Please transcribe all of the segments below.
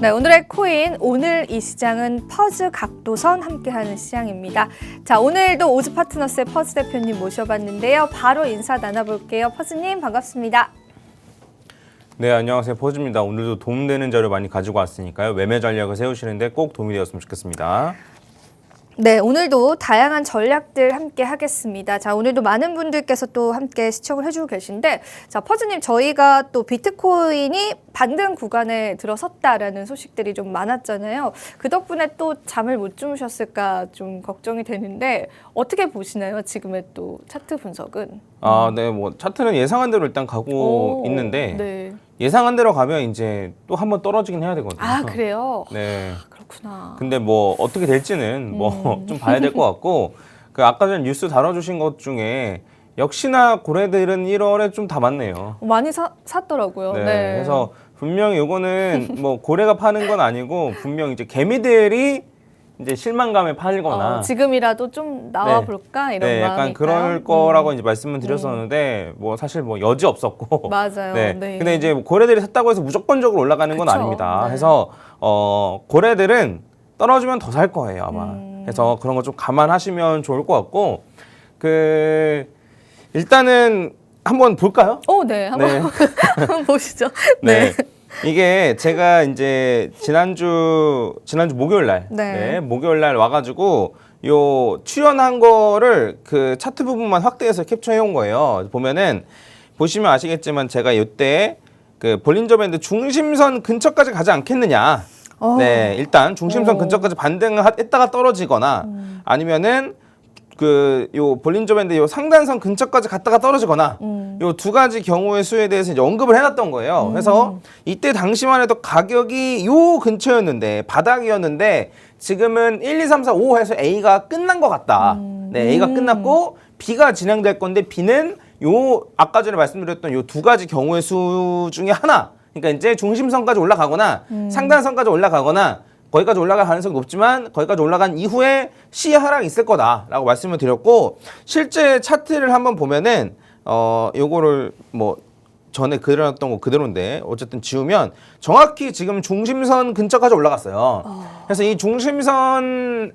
네, 오늘의 코인 오늘 이 시장은 퍼즈 각도선 함께하는 시장입니다. 자, 오늘도 오즈 파트너스의 퍼즈 대표님 모셔봤는데요. 바로 인사 나눠볼게요. 퍼즈님 반갑습니다. 네 안녕하세요 포즈입니다. 오늘도 도움되는 자료 많이 가지고 왔으니까요 매매 전략을 세우시는데 꼭 도움이 되었으면 좋겠습니다. 네, 오늘도 다양한 전략들 함께 하겠습니다. 자, 오늘도 많은 분들께서 또 함께 시청을 해주고 계신데, 자, 퍼즈님, 저희가 또 비트코인이 반등 구간에 들어섰다라는 소식들이 좀 많았잖아요. 그 덕분에 또 잠을 못 주무셨을까 좀 걱정이 되는데, 어떻게 보시나요? 지금의 또 차트 분석은? 아 네 뭐 차트는 예상한 대로 일단 가고 오, 있는데 네. 예상한 대로 가면 이제 또 한 번 떨어지긴 해야 되거든요. 아, 그래요? 네. 그렇구나. 근데 뭐 어떻게 될지는 뭐 음. 좀 봐야 될 것 같고 그 아까 전 뉴스 다뤄주신 것 중에 역시나 고래들은 1월에 좀 다 맞네요. 많이 사, 샀더라고요. 네. 네. 그래서 분명히 요거는 뭐 고래가 파는 건 아니고 분명 이제 개미들이 이제 실망감에 팔거나 어, 지금이라도 좀 나와 네. 볼까 이런 네, 마음이 약간 그럴 거라고 이제 말씀을 드렸었는데 뭐 사실 뭐 여지 없었고 맞아요. 네. 네. 근데 이제 뭐 고래들이 샀다고 해서 무조건적으로 올라가는 건 그쵸. 아닙니다. 네. 그래서 어 고래들은 떨어지면 더 살 거예요 아마. 음. 그래서 그런 거 좀 감안하시면 좋을 것 같고 그 일단은 한번 볼까요? 오, 네. 한번, 네. 보시죠. 네. 네. 이게 제가 이제 지난주 지난주 목요일 날, 네. 네. 목요일 날 와가지고 요 출연한 거를 그 차트 부분만 확대해서 캡처해 온 거예요. 보면은 보시면 아시겠지만 제가 이때 그 볼린저 밴드 중심선 근처까지 가지 않겠느냐. 어. 네, 일단 중심선 오. 근처까지 반등을 하- 했다가 떨어지거나 음. 아니면은 그 요 볼린저 밴드 요 상단선 근처까지 갔다가 떨어지거나 음. 요두 가지 경우의 수에 대해서 이제 언급을 해놨던 거예요. 그래서 이때 당시만 해도 가격이 요 근처였는데 바닥이었는데 지금은 1, 2, 3, 4, 5 해서 A가 끝난 것 같다. 음. 네, A가 끝났고 B가 진행될 건데 B는 요 아까 전에 말씀드렸던 요 두 가지 경우의 수 중에 하나. 그러니까 이제 중심선까지 올라가거나 음. 상단선까지 올라가거나 거기까지 올라갈 가능성이 높지만 거기까지 올라간 이후에 시의 하락이 있을 거다라고 말씀을 드렸고 실제 차트를 한번 보면은 어 요거를 뭐 전에 그려놨던 거 그대로인데 어쨌든 지우면 정확히 지금 중심선 근처까지 올라갔어요. 그래서 이 중심선에서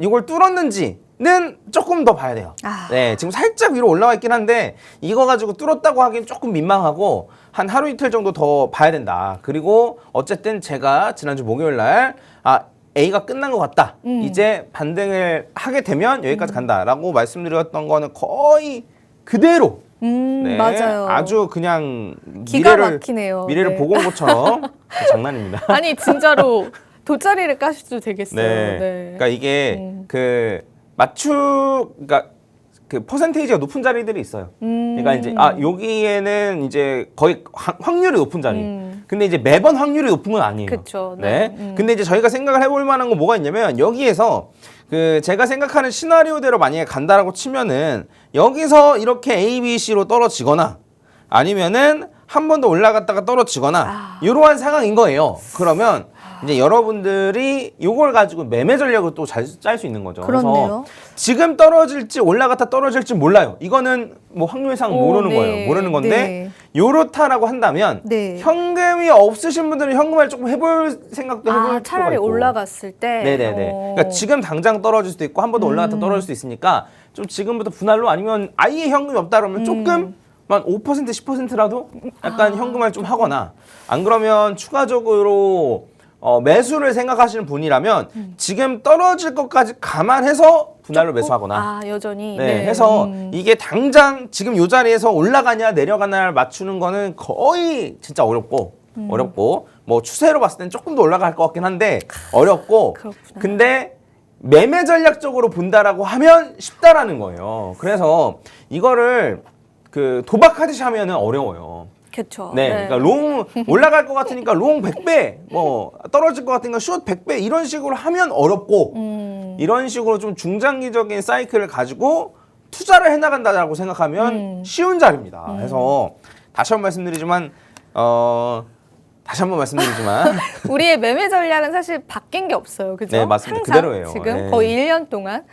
이걸 뚫었는지 는 조금 더 봐야 돼요. 아. 네, 지금 살짝 위로 올라와 있긴 한데 이거 가지고 뚫었다고 하기엔 조금 민망하고 한 하루 이틀 정도 더 봐야 된다. 그리고 어쨌든 제가 지난주 목요일 날 아, A가 끝난 것 같다. 음. 이제 반등을 하게 되면 여기까지 간다라고 말씀드렸던 거는 거의 그대로 음, 네, 맞아요. 아주 그냥 기가 미래를 막히네요. 미래를 네. 보고 온 것처럼 장난입니다. 아니, 진짜로 돗자리를 까셔도 되겠어요. 네. 네. 그러니까 이게 음. 그 맞추 그러니까 그 퍼센테이지가 높은 자리들이 있어요. 음. 그러니까 이제 아 여기에는 이제 거의 확- 확률이 높은 자리. 음. 근데 이제 매번 확률이 높은 건 아니에요. 그쵸, 네. 네. 음. 근데 이제 저희가 생각을 해볼 만한 건 뭐가 있냐면 여기에서 그 제가 생각하는 시나리오대로 만약에 간다라고 치면은 여기서 이렇게 A, B, C로 떨어지거나 아니면은 한 번 더 올라갔다가 떨어지거나 아. 이러한 상황인 거예요. 그러면 이제 여러분들이 이걸 가지고 매매 전략을 또 잘 짤 수 있는 거죠. 그렇네요. 지금 떨어질지 올라갔다 떨어질지 몰라요. 이거는 뭐 확률상 오, 모르는 네. 거예요. 모르는 건데 네. 요렇다라고 한다면 네. 현금이 없으신 분들은 현금을 조금 해볼 생각도 해볼 아, 필요가 차라리 있고. 올라갔을 때. 네네네. 어. 그러니까 지금 당장 떨어질 수도 있고 한 번 더 올라갔다 음. 떨어질 수도 있으니까 좀 지금부터 분할로 아니면 아예 현금이 없다 그러면 음. 조금 만 5% 10%라도 약간 아, 현금을 좀 하거나 안 그러면 추가적으로 어, 매수를 생각하시는 분이라면 지금 떨어질 것까지 감안해서 분할로 매수하거나 아, 여전히. 네, 해서 음. 이게 당장 지금 요 자리에서 올라가냐 내려가냐를 맞추는 거는 거의 진짜 어렵고 음. 어렵고 뭐 추세로 봤을 땐 조금 더 올라갈 것 같긴 한데 어렵고 그렇구나. 근데 매매 전략적으로 본다라고 하면 쉽다라는 거예요. 그래서 이거를 그 도박하듯이 하면은 어려워요. 그쵸. 네, 그러니까 롱 올라갈 것 같으니까 롱 100배, 뭐 떨어질 것 같으니까 숏 100배 이런 식으로 하면 어렵고 음. 이런 식으로 좀 중장기적인 사이클을 가지고 투자를 해 나간다라고 생각하면 음. 쉬운 자리입니다. 그래서 다시 한번 말씀드리지만 어 다시 한번 말씀드리지만 우리의 매매 전략은 사실 바뀐 게 없어요. 그죠? 네, 맞습니다. 항상 그대로예요. 지금 네. 거의 1년 동안.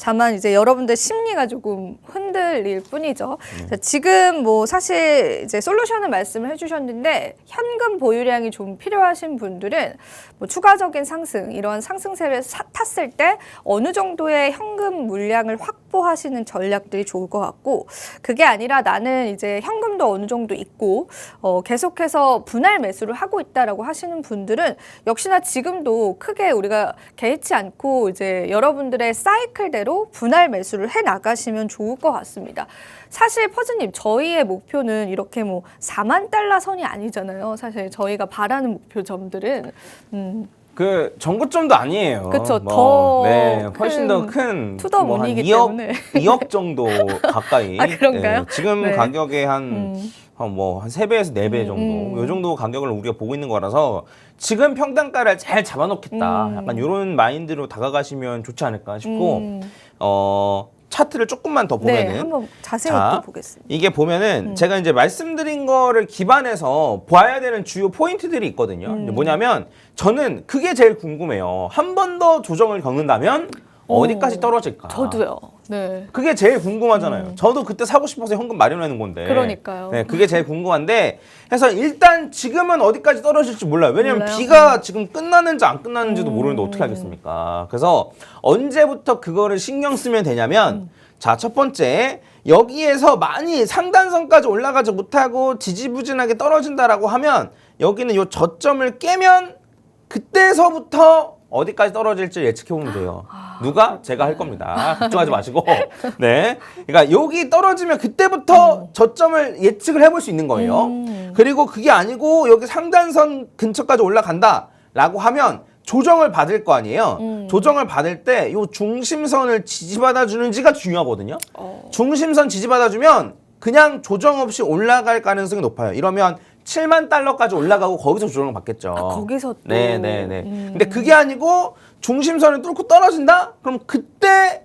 다만 이제 여러분들 심리가 조금 흔들릴 뿐이죠. 네. 자, 지금 뭐 사실 이제 솔루션을 말씀을 해주셨는데 현금 보유량이 좀 필요하신 분들은 뭐 추가적인 상승 이런 상승세를 사- 탔을 때 어느 정도의 현금 물량을 확보하시는 전략들이 좋을 것 같고 그게 아니라 나는 이제 현금도 어느 정도 있고 어, 계속해서 분할 매수를 하고 있다라고 하시는 분들은 역시나 지금도 크게 우리가 개의치 않고 이제 여러분들의 사이클대로 분할 매수를 해 나가시면 좋을 것 같습니다. 사실 퍼즈님 저희의 목표는 이렇게 뭐 4만 달러 선이 아니잖아요. 사실 저희가 바라는 목표 점들은 음, 그 정고점도 아니에요. 그쵸, 뭐, 더 네, 훨씬 큰더큰 투더 뭐한 문이기 2억, 때문에. 2억 정도 가까이. 아, 그런가요? 네, 지금 네. 가격에 한 음. 뭐 한 세배에서 네배 음, 정도 음. 요 정도 가격을 우리가 보고 있는 거라서 지금 평단가를 잘 잡아놓겠다 음. 약간 이런 마인드로 다가가시면 좋지 않을까 싶고 음. 어 차트를 조금만 더 보면은 네, 한번 자세히 자, 또 보겠습니다. 이게 보면은 음. 제가 이제 말씀드린 거를 기반해서 봐야 되는 주요 포인트들이 있거든요. 음. 뭐냐면 저는 그게 제일 궁금해요. 한 번 더 조정을 겪는다면 오. 어디까지 떨어질까? 저도요. 네. 그게 제일 궁금하잖아요. 저도 그때 사고 싶어서 현금 마련하는 건데. 음. 그러니까요. 네, 그게 제일 궁금한데. 그래서 일단 지금은 어디까지 떨어질지 몰라요. 왜냐면 몰라요? 비가 지금 끝나는지 안 끝나는지도 음. 모르는데 어떻게 알겠습니까? 그래서 언제부터 그거를 신경 쓰면 되냐면 음. 자, 첫 번째. 여기에서 많이 상단선까지 올라가지 못하고 지지부진하게 떨어진다라고 하면 여기는 요 저점을 깨면 그때서부터 어디까지 떨어질지 예측해 보면 돼요. 아, 누가? 제가 할 겁니다. 걱정하지 마시고. 네. 그러니까 여기 떨어지면 그때부터 저점을 예측을 해볼 수 있는 거예요. 음. 그리고 그게 아니고 여기 상단선 근처까지 올라간다 라고 하면 조정을 받을 거 아니에요. 음. 조정을 받을 때요 중심선을 지지받아 주는지가 중요하거든요. 어. 중심선 지지받아 주면 그냥 조정 없이 올라갈 가능성이 높아요. 이러면 7만 달러까지 올라가고 거기서 조정을 받겠죠. 아, 거기서 또. 네, 네, 네. 음. 근데 그게 아니고 중심선을 뚫고 떨어진다? 그럼 그때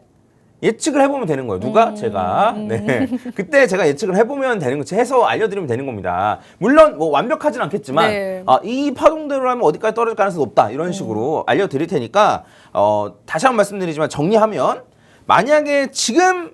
예측을 해보면 되는 거예요. 누가? 음. 제가. 네. 그때 제가 예측을 해보면 되는 거지. 해서 알려드리면 되는 겁니다. 물론 뭐 완벽하진 않겠지만, 네. 아, 이 파동대로 하면 어디까지 떨어질 가능성이 높다. 이런 식으로 알려드릴 테니까, 어, 다시 한번 말씀드리지만 정리하면, 만약에 지금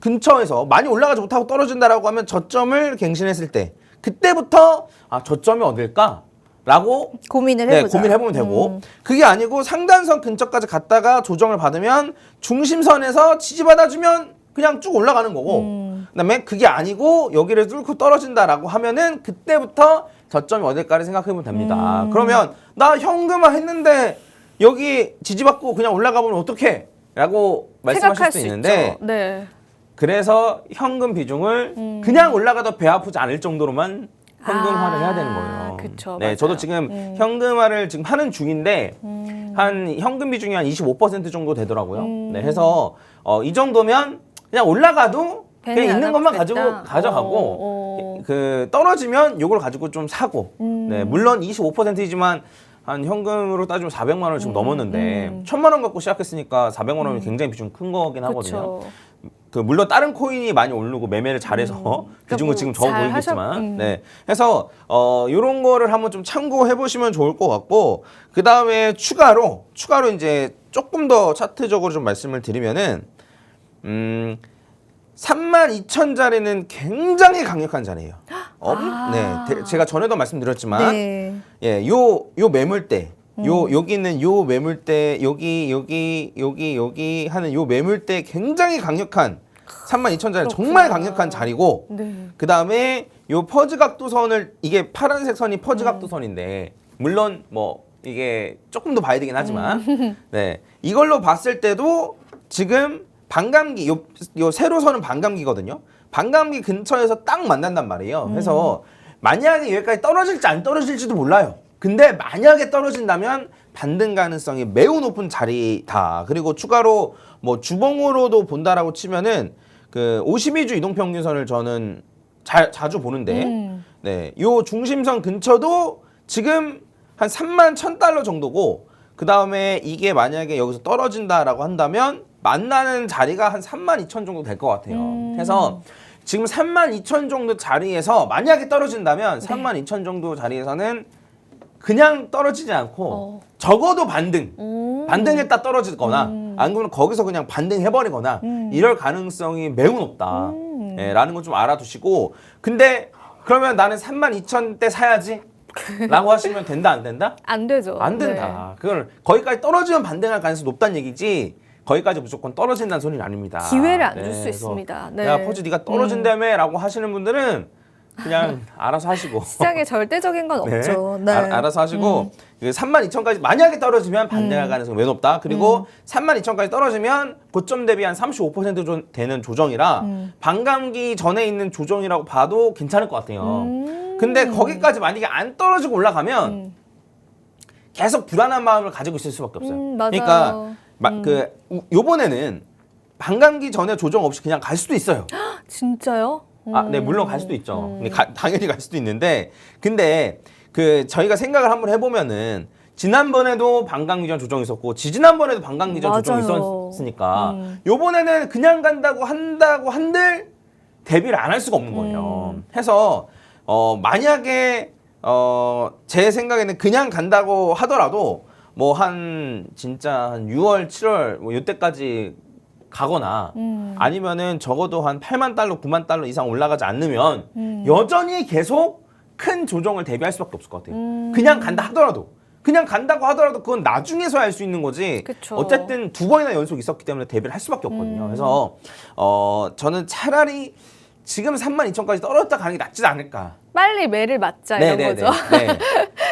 근처에서 많이 올라가지 못하고 떨어진다라고 하면 저점을 갱신했을 때, 그때부터, 아, 저점이 어딜까? 라고 고민을 네, 해보자. 고민해보면 되고 음. 그게 아니고 상단선 근처까지 갔다가 조정을 받으면 중심선에서 지지받아주면 그냥 쭉 올라가는 거고 음. 그다음에 그게 아니고 여기를 뚫고 떨어진다라고 하면은 그때부터 저점이 어딜까를 생각해보면 됩니다. 음. 그러면 나 현금화 했는데 여기 지지받고 그냥 올라가 보면 어떡해? 라고 말씀하실 수 수 있는데. 네. 그래서 현금 비중을 음. 그냥 올라가도 배 아프지 않을 정도로만 현금화를 아, 해야 되는 거예요. 그쵸, 네, 맞아요. 저도 지금 음. 현금화를 지금 하는 중인데 음. 한 현금 비중이 한 25% 정도 되더라고요. 음. 네, 해서 어, 이 정도면 그냥 올라가도 그냥 안 있는 것만. 가지고 가져가고 어, 어. 그 떨어지면 요걸 가지고 좀 사고. 음. 네, 물론 25%이지만 한 현금으로 따지면 400만 원을 지금 넘었는데 음. 천만 원 갖고 시작했으니까 400만 원이 굉장히 비중 큰 거긴 하거든요. 그 물론 다른 코인이 많이 오르고 매매를 잘해서 비중은 뭐 지금 적어 잘 보이겠지만 하셨- 음. 네 해서 어 요런 거를 한번 좀 참고해 보시면 좋을 것 같고 그 다음에 추가로 추가로 이제 조금 더 차트적으로 좀 말씀을 드리면은 음 32,000 자리는 굉장히 강력한 자리예요. 엄, 아. 네, 대- 제가 전에도 말씀드렸지만 네. 예, 요, 요 매물대. 요, 음. 여기 있는 요 매물대, 여기, 여기, 여기, 여기 하는 요 매물대 굉장히 강력한 32,000자리 정말. 강력한 자리고, 네. 그 다음에 요 퍼즈 각도선을, 이게 파란색 선이 음. 퍼즈 각도선인데, 물론 뭐, 이게 조금 더 봐야 되긴 하지만, 음. 네. 이걸로 봤을 때도 지금 반감기, 요, 요 세로 선은 반감기거든요. 반감기 근처에서 딱 만난단 말이에요. 그래서 만약에 여기까지 떨어질지 안 떨어질지도 몰라요. 근데 만약에 떨어진다면 반등 가능성이 매우 높은 자리다. 그리고 추가로 뭐 주봉으로도 본다라고 치면은 그 52주 이동 평균선을 저는 자, 자주 보는데 음. 네, 요 중심선 근처도 지금 한 3만 1,000달러 정도고 그 다음에 이게 만약에 여기서 떨어진다라고 한다면 만나는 자리가 한 3만 2천 정도 될 것 같아요. 음. 그래서 지금 3만 2천 정도 자리에서 만약에 떨어진다면 네. 3만 2천 정도 자리에서는 그냥 떨어지지 않고 어. 적어도 반등, 음. 반등했다 떨어지거나 음. 안 그러면 거기서 그냥 반등해버리거나 음. 이럴 가능성이 매우 높다. 음. 예, 라는 건 좀 알아두시고 근데 그러면 나는 32,000대 사야지? 라고 하시면 된다 안 된다? 안 되죠. 안 된다. 그걸 거기까지 떨어지면 반등할 가능성이 높다는 얘기지 거기까지 무조건 떨어진다는 소리는 아닙니다. 네. 기회를 안줄 네, 수 있습니다. 네. 야 퍼즈 네가 떨어진다며 라고 하시는 분들은 그냥 알아서 하시고 시장에 절대적인 건 네. 없죠. 네. 알- 알아서 하시고 그 32,000까지 만약에 떨어지면 반등할 음. 가능성이 왜 높다. 그리고 32,000까지 떨어지면 고점 대비 한 35% 조- 되는 조정이라 음. 반감기 전에 있는 조정이라고 봐도 괜찮을 것 같아요. 음. 근데 거기까지 만약에 안 떨어지고 올라가면 음. 계속 불안한 마음을 가지고 있을 수밖에 없어요. 음, 맞아요. 그러니까 막 음. 그 우- 요번에는 반감기 전에 조정 없이 그냥 갈 수도 있어요. 진짜요? 아, 네, 음. 물론 갈 수도 있죠. 음. 근데 가- 당연히 갈 수도 있는데, 근데 그 저희가 생각을 한번 해보면은 지난번에도 반감기 전 조정 있었고, 지지난번에도 반감기 전 조정 맞아요. 있었으니까, 음. 요번에는 그냥 간다고 한다고 한들 대비를 안 할 수가 없는 거예요. 음. 해서 어 만약에 어제 생각에는 그냥 간다고 하더라도 뭐 한 진짜 한 6월, 7월 뭐 이때까지 가거나 음. 아니면은 적어도 한 8만 달러, 9만 달러 이상 올라가지 않으면 음. 여전히 계속 큰 조정을 대비할 수밖에 없을 것 같아요. 음. 그냥 간다 하더라도 그냥 간다고 하더라도 그건 나중에서 할 수 있는 거지. 그쵸. 어쨌든 두 번이나 연속 있었기 때문에 대비를 할 수밖에 없거든요. 음. 그래서 어 저는 차라리 지금 3만 2천까지 떨어졌다 가는 게 낫지 않을까. 빨리 매를 맞자 이런 거죠. 네.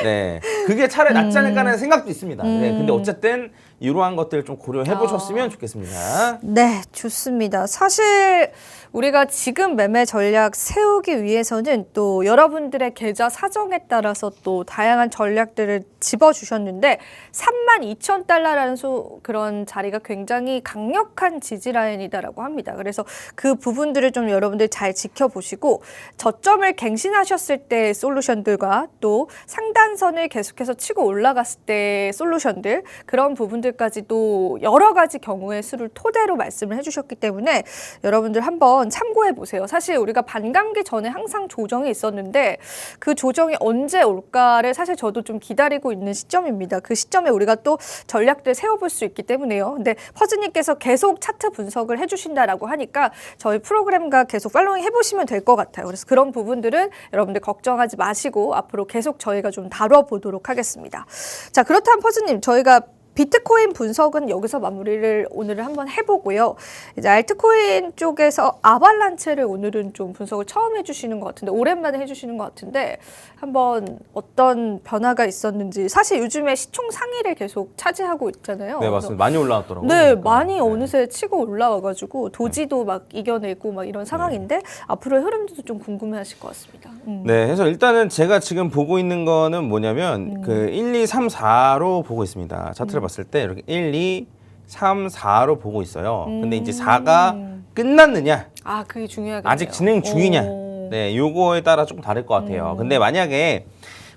네. 그게 차라리 낫지 않을까라는 생각도 있습니다. 네. 근데 음. 어쨌든 이러한 것들 좀 고려해 보셨으면 아. 좋겠습니다. 네, 좋습니다. 사실 우리가 지금 매매 전략 세우기 위해서는 또 여러분들의 계좌 사정에 따라서 또 다양한 전략들을 집어 주셨는데 3만 2천 달러라는 소, 그런 자리가 굉장히 강력한 지지 라인이다라고 합니다. 그래서 그 부분들을 좀 여러분들 잘 지켜보시고 저점을 갱신하셨을 때 솔루션들과 또 상단선을 계속해서 치고 올라갔을 때 솔루션들 그런 부분들 까지도 여러 가지 경우의 수를 토대로 말씀을 해주셨기 때문에 여러분들 한번 참고해 보세요. 사실 우리가 반감기 전에 항상 조정이 있었는데 그 조정이 언제 올까를 사실 저도 좀 기다리고 있는 시점입니다. 그 시점에 우리가 또 전략들 세워볼 수 있기 때문에요. 근데 퍼즈님께서 계속 차트 분석을 해주신다라고 하니까 저희 프로그램과 계속 팔로잉 해보시면 될 것 같아요. 그래서 그런 부분들은 여러분들 걱정하지 마시고 앞으로 계속 저희가 좀 다뤄보도록 하겠습니다. 자, 그렇다면 퍼즈님 저희가 비트코인 분석은 여기서 마무리를 오늘은 한번 해보고요. 이제 알트코인 쪽에서 아발란체를 오늘은 좀 분석을 처음 해주시는 것 같은데 오랜만에 해주시는 것 같은데 한번 어떤 변화가 있었는지 사실 요즘에 시총 상위를 계속 차지하고 있잖아요. 네, 맞습니다. 많이 올라왔더라고요. 네, 그러니까. 많이 네. 어느새 치고 올라와가지고 도지도 막 이겨내고 막 이런 상황인데 앞으로의 흐름도 좀 궁금해하실 것 같습니다. 음. 네, 그래서 일단은 제가 지금 보고 있는 거는 뭐냐면 음. 그 1, 2, 3, 4로 보고 있습니다. 차트를 봤을 때 이렇게 1, 2, 3, 4로 보고 있어요. 근데 이제 4가 음. 끝났느냐, 아, 그게 중요하겠네요. 아직 진행 중이냐. 오. 네, 요거에 따라 조금 다를 것 같아요. 음. 근데 만약에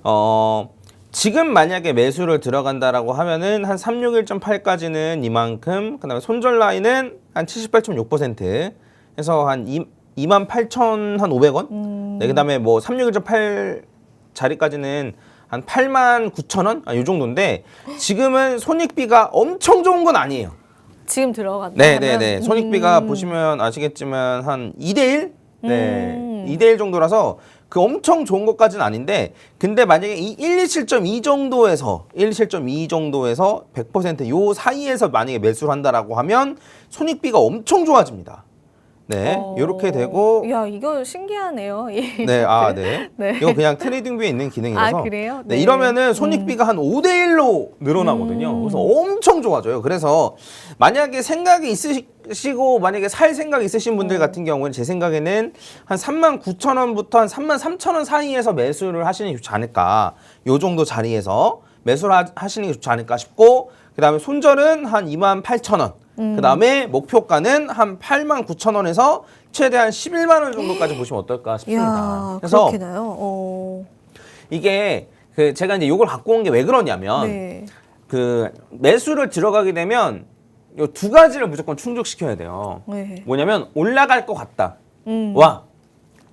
어 지금 만약에 매수를 들어간다라고 하면은 한 361.8까지는 이만큼, 그다음에 손절 라인은 한 78.6% 해서 한 2, 28,500원? 음. 네, 그다음에 뭐 361.8 자리까지는 한 8만 9천 원? 아, 요 정도인데 지금은 손익비가 엄청 좋은 건 아니에요. 지금 들어간다. 네, 하면? 네, 네. 손익비가 음. 보시면 아시겠지만 한 2대 1? 네. 음. 2대 1 정도라서 그 엄청 좋은 것까지는 아닌데 근데 만약에 이 127.2 정도에서 127.2 정도에서 100%요 사이에서 만약에 매수를 한다라고 하면 손익비가 엄청 좋아집니다. 네. 어. 요렇게 되고 야, 이거 신기하네요. 이 네, 아, 네. 네. 이거 그냥 트레이딩 뷰에 있는 기능이라서. 아, 그래요? 네, 네. 이러면은 손익비가 한 5대 1로 늘어나거든요. 음. 그래서 엄청 좋아져요. 그래서 만약에 생각이 있으시고 만약에 살 생각이 있으신 분들 음. 같은 경우는 제 생각에는 한 3만 9천 원부터 한 3만 3천 원 사이에서 매수를 하시는 게 좋지 않을까. 요 정도 자리에서 매수를 하- 하시는 게 좋지 않을까 싶고 그다음에 손절은 한 2만 8천 원. 음. 그 다음에 목표가는 한 8만 9천 원에서 최대한 11만 원 정도까지 보시면 어떨까 싶습니다. 야, 그래서 그렇게 나요? 어. 이게 그 제가 이제 요걸 갖고 온 게 왜 그러냐면 네. 그 매수를 들어가게 되면 요 두 가지를 무조건 충족시켜야 돼요. 네. 뭐냐면 올라갈 것 같다. 음. 와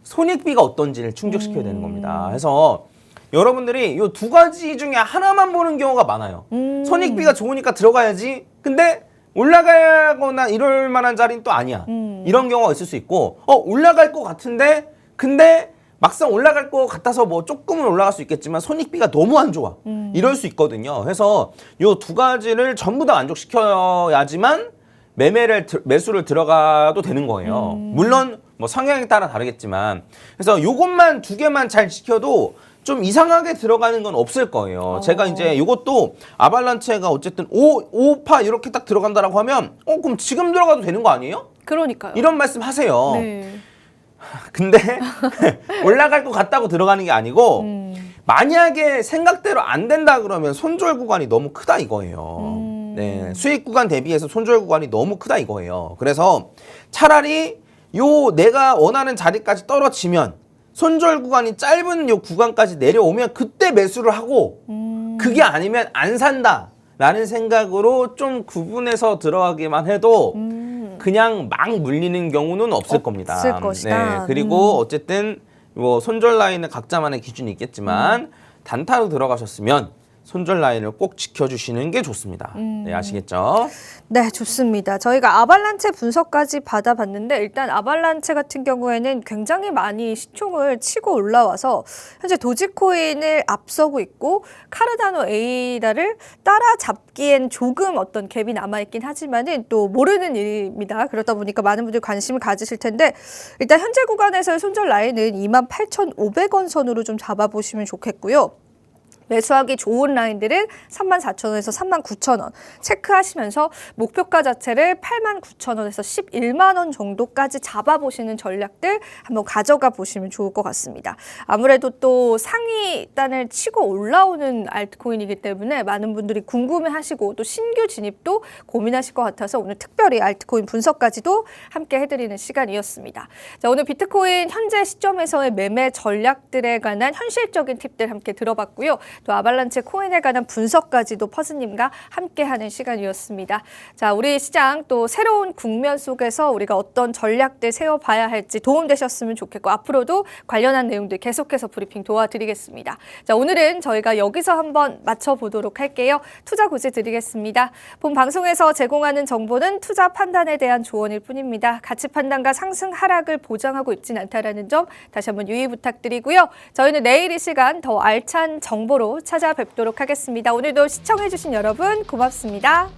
손익비가 어떤지를 충족시켜야 되는 겁니다. 그래서 여러분들이 이두 가지 중에 하나만 보는 경우가 많아요. 음. 손익비가 좋으니까 들어가야지. 근데 올라가거나 이럴 만한 자리는 또 아니야. 음. 이런 경우가 있을 수 있고, 어, 올라갈 것 같은데, 근데 막상 올라갈 것 같아서 뭐 조금은 올라갈 수 있겠지만 손익비가 너무 안 좋아. 음. 이럴 수 있거든요. 그래서 요 두 가지를 전부 다 만족시켜야지만 매매를 들- 매수를 들어가도 되는 거예요. 음. 물론 뭐 성향에 따라 다르겠지만 그래서 요것만 두 개만 잘 지켜도 좀 이상하게 들어가는 건 없을 거예요. 어. 제가 이제 요것도 아발란체가 어쨌든 5, 5파 이렇게 딱 들어간다라고 하면 어 그럼 지금 들어가도 되는 거 아니에요? 그러니까요. 이런 말씀 하세요. 네. 근데 올라갈 것 같다고 들어가는 게 아니고 음. 만약에 생각대로 안 된다 그러면 손절 구간이 너무 크다 이거예요. 음. 네, 수익 구간 대비해서 손절 구간이 너무 크다 이거예요. 그래서 차라리 요 내가 원하는 자리까지 떨어지면 손절 구간이 짧은 요 구간까지 내려오면 그때 매수를 하고 음. 그게 아니면 안 산다 라는 생각으로 좀 구분해서 들어가기만 해도 음. 그냥 막 물리는 경우는 없을 겁니다. 없을 것이다. 네, 그리고 음. 어쨌든 뭐 손절 라인은 각자만의 기준이 있겠지만 음. 단타로 들어가셨으면 손절 라인을 꼭 지켜주시는 게 좋습니다. 음. 네, 아시겠죠? 네, 좋습니다. 저희가 아발란체 분석까지 받아봤는데 일단 아발란체 같은 경우에는 굉장히 많이 시총을 치고 올라와서 현재 도지코인을 앞서고 있고 카르다노 에이다를 따라잡기엔 조금 어떤 갭이 남아있긴 하지만은 또 모르는 일입니다. 그러다 보니까 많은 분들이 관심을 가지실 텐데 일단 현재 구간에서의 손절 라인은 28,500원 선으로 좀 잡아보시면 좋겠고요. 매수하기 좋은 라인들은 34,000원에서 39,000원 체크하시면서 목표가 자체를 89,000원에서 11만 원 정도까지 잡아보시는 전략들 한번 가져가 보시면 좋을 것 같습니다. 아무래도 또 상위 단을 치고 올라오는 알트코인이기 때문에 많은 분들이 궁금해하시고 또 신규 진입도 고민하실 것 같아서 오늘 특별히 알트코인 분석까지도 함께 해드리는 시간이었습니다. 자, 오늘 비트코인 현재 시점에서의 매매 전략들에 관한 현실적인 팁들 함께 들어봤고요. 또 아발란체 코인에 관한 분석까지도 퍼즈님과 함께하는 시간이었습니다. 자, 우리 시장 또 새로운 국면 속에서 우리가 어떤 전략들 세워봐야 할지 도움되셨으면 좋겠고 앞으로도 관련한 내용들 계속해서 브리핑 도와드리겠습니다. 자, 오늘은 저희가 여기서 한번 맞춰보도록 할게요. 투자 고지 드리겠습니다. 본 방송에서 제공하는 정보는 투자 판단에 대한 조언일 뿐입니다. 가치 판단과 상승 하락을 보장하고 있진 않다라는 점 다시 한번 유의 부탁드리고요. 저희는 내일 이 시간 더 알찬 정보 로 찾아뵙도록 하겠습니다. 오늘도 시청해주신 여러분 고맙습니다.